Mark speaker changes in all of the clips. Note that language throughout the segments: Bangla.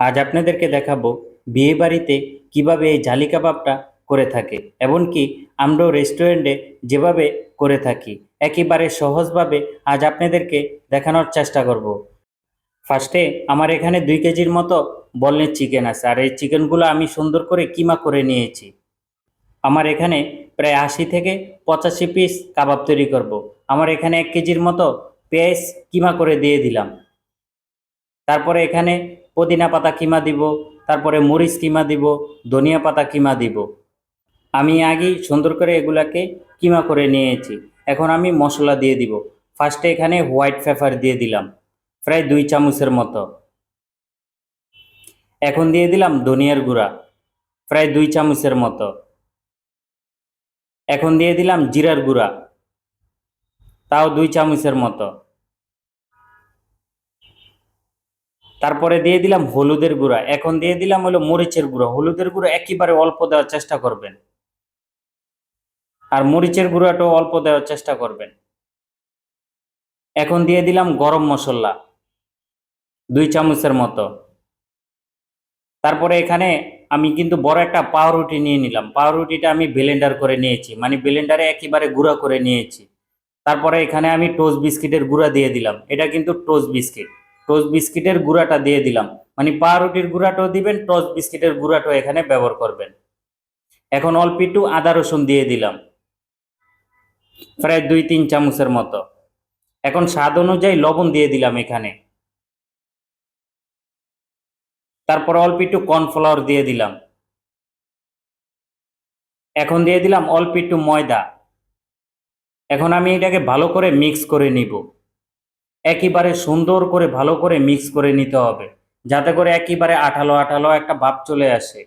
Speaker 1: আজ আপনাদেরকে দেখাবো বিয়ে বাড়িতে কীভাবে এই জালি কাবাবটা করে থাকে, এমনকি আমরাও রেস্টুরেন্টে যেভাবে করে থাকি, একেবারে সহজভাবে আজ আপনাদেরকে দেখানোর চেষ্টা করব। ফার্স্টে আমার এখানে দুই কেজির মতো বলনের চিকেন আছে, আর এই চিকেনগুলো আমি সুন্দর করে কিমা করে নিয়েছি। আমার এখানে প্রায় আশি থেকে পঁচাশি পিস কাবাব তৈরি করব। আমার এখানে এক কেজির মতো পেঁয়াজ কিমা করে দিয়ে দিলাম। তারপরে এখানে পুদিনা পাতা কিমা দিব, তারপরে মরিচ কিমা দিব, ধনিয়া পাতা কিমা দিব। আমি আগেই সুন্দর করে এগুলাকে কিমা করে নিয়েছি। এখন আমি মশলা দিয়ে দিব। ফার্স্টে এখানে হোয়াইট পেপার দিয়ে দিলাম, প্রায় দুই চামচের মতো। এখন দিয়ে দিলাম ধনিয়ার গুঁড়া, প্রায় দুই চামচের মতো। এখন দিয়ে দিলাম জিরার গুঁড়া, তাও দুই চামচের মতো। তারপরে দিয়ে দিলাম হলুদের গুঁড়া। এখন দিয়ে দিলাম হলো মরিচের গুঁড়া। হলুদের গুঁড়া একেবারে অল্প দেওয়ার চেষ্টা করবেন। আর মরিচের গুঁড়াটাও অল্প দেওয়ার চেষ্টা করবেন। এখন দিয়ে দিলাম গরম মশলা, দুই চামচের মতো। তারপরে এখানে আমি কিন্তু বড় একটা পাউরুটি নিয়ে নিলাম। পাউরুটিটা আমি ব্লেন্ডার করে নিয়েছি। মানে ব্লেন্ডারে একেবারে গুঁড়া করে নিয়েছি। তারপরে এখানে আমি টোস্ট বিস্কিটের গুঁড়া দিয়ে দিলাম। এটা কিন্তু টোস্ট বিস্কিট। টোস্ট বিস্কিটের গুঁড়াটা দিয়ে দিলাম। মানে পাউরুটির গুঁড়াটাও দিবেন, টোস্ট বিস্কিটের গুঁড়াটাও এখানে ব্যবহার করবেন। এখন অল্প একটু আদা রসুন দিয়ে দিলাম। প্রায় দুই, তিন চামচের মতো। এখন স্বাদ অনুযায়ী লবণ দিয়ে দিলাম এখানে। তারপর অল্প একটু কর্নফ্লাওয়ার দিয়ে দিলাম। এখন দিয়ে দিলাম অল্প একটু ময়দা। এখন আমি এটাকে ভালো করে মিক্স করে নিব। একেবারে সুন্দর করে, ভালো করে মিক্স করে নিতে হবে। যাতে করে একেবারে আঠালো আঠালো একটা ভাব চলে আসে।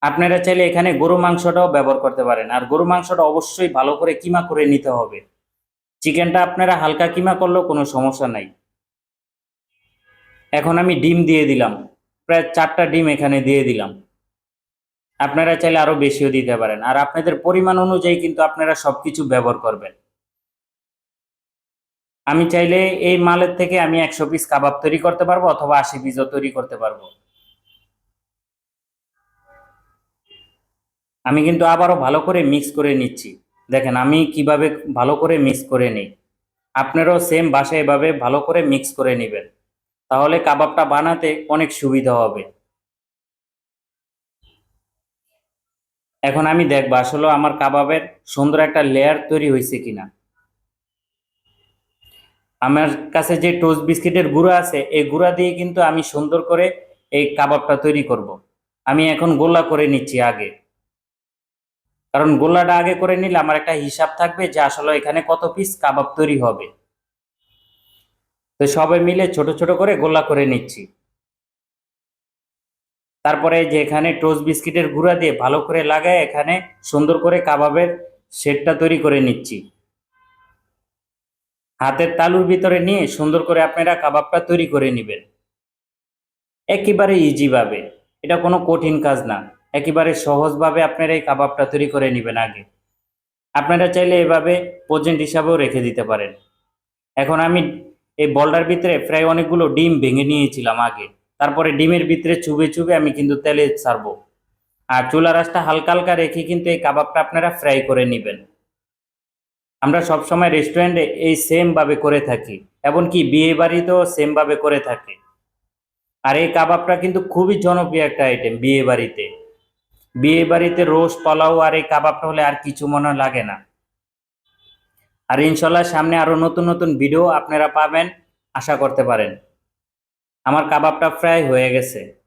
Speaker 1: আপনারা চাইলে এখানে গরু মাংসটাও ব্যবহার করতে পারেন। আর গরু মাংসটা অবশ্যই ভালো করে কিমা করে নিতে হবে। চিকেনটা আপনারা হালকা কিমা করলেও কোনো সমস্যা নাই। এখন আমি ডিম দিয়ে দিলাম। প্রায় চারটা ডিম এখানে দিয়ে দিলাম। আপনারা চাইলে আরও বেশিও দিতে পারেন। আর আপনাদের পরিমাণ অনুযায়ী কিন্তু আপনারা সব কিছু ব্যবহার করবেন। আমি চাইলে এই মালের থেকে আমি একশো পিস কাবাব তৈরি করতে পারব অথবা আশি পিসও তৈরি করতে পারব। আমি কিন্তু আবারও ভালো করে মিক্স করে নিচ্ছি। দেখেন, আমি কীভাবে ভালো করে মিক্স করে নিই। আপনারাও সেম বাসায় এভাবে ভালো করে মিক্স করে নেবেন। তাহলে কাবাবটা বানাতে অনেক সুবিধা হবে। এখন আমি দেখব আসলে আমার কাবাবের সুন্দর একটা লেয়ার তৈরি হয়েছে কিনা। আমার কাছে যে টোস্ট বিস্কিটের গুঁড়া আছে, এই গুঁড়া দিয়ে কিন্তু আমি সুন্দর করে এই কাবাবটা তৈরি করব। আমি এখন গোল্লা করে নিচ্ছি আগে। কারণ গোল্লাটা আগে করে নিলে আমার একটা হিসাব থাকবে যে আসলে এখানে কত পিস কাবাব তৈরি হবে। তো সবাই মিলে ছোট ছোট করে গোল্লা করে নিচ্ছি। তারপরে যে এখানে টোস্ট বিস্কিটের গুঁড়া দিয়ে ভালো করে লাগায় এখানে সুন্দর করে কাবাবের শেডটা তৈরি করে নিচ্ছি। হাতের তালুর ভিতরে নিয়ে সুন্দর করে আপনারা কাবাবটা তৈরি করে নেবেন। একেবারে ইজিভাবে এটা কোনো কঠিন কাজ না। একেবারে সহজভাবে আপনারা এই কাবাবটা তৈরি করে নেবেন আগে। আপনারা চাইলে এভাবে প্রজেন্ট হিসাবেও রেখে দিতে পারেন। এখন আমি এই বলটার ভিতরে প্রায় অনেকগুলো ডিম ভেঙে নিয়েছিলাম আগে। তারপরে ডিমের ভিতরে চুবে চুবে আমি কিন্তু তেলে ছাড়বো। আর চুলা রাসটা হালকা হালকা রেখে কিন্তু এই কাবাবটা আপনারা ফ্রাই করে নেবেন। আমরা সবসময় রেস্টুরেন্টে এই সেম ভাবে করে থাকি। এমনকি বিয়ে বাড়িতেও সেম ভাবে করে থাকে। আর এই কাবাবটা কিন্তু খুবই জনপ্রিয় একটা আইটেম বিয়ে বাড়িতে। বিয়ে বাড়িতে রোজ পোলাও আর এই কাবাবটা হলে আর কিছু মনে লাগে না। আর ইনশাল্লাহ সামনে আরও নতুন নতুন ভিডিও আপনারা পাবেন। আশা করতে পারেন। আমার কাবাবটা ফ্রাই হয়ে গেছে।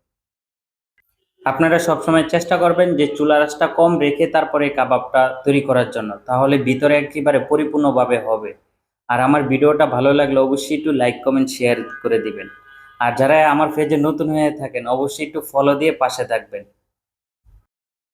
Speaker 1: আপনারা সবসময় চেষ্টা করবেন যে চুলা রাসটা কম রেখে তারপরে কাবাবটা তৈরি করার জন্য। তাহলে ভিতরে একেবারে পরিপূর্ণভাবে হবে। আর আমার ভিডিওটা ভালো লাগলে অবশ্যই একটু লাইক, কমেন্ট, শেয়ার করে দিবেন। আর যারা আমার পেজে নতুন হয়ে থাকেন, অবশ্যই একটু ফলো দিয়ে পাশে থাকবেন।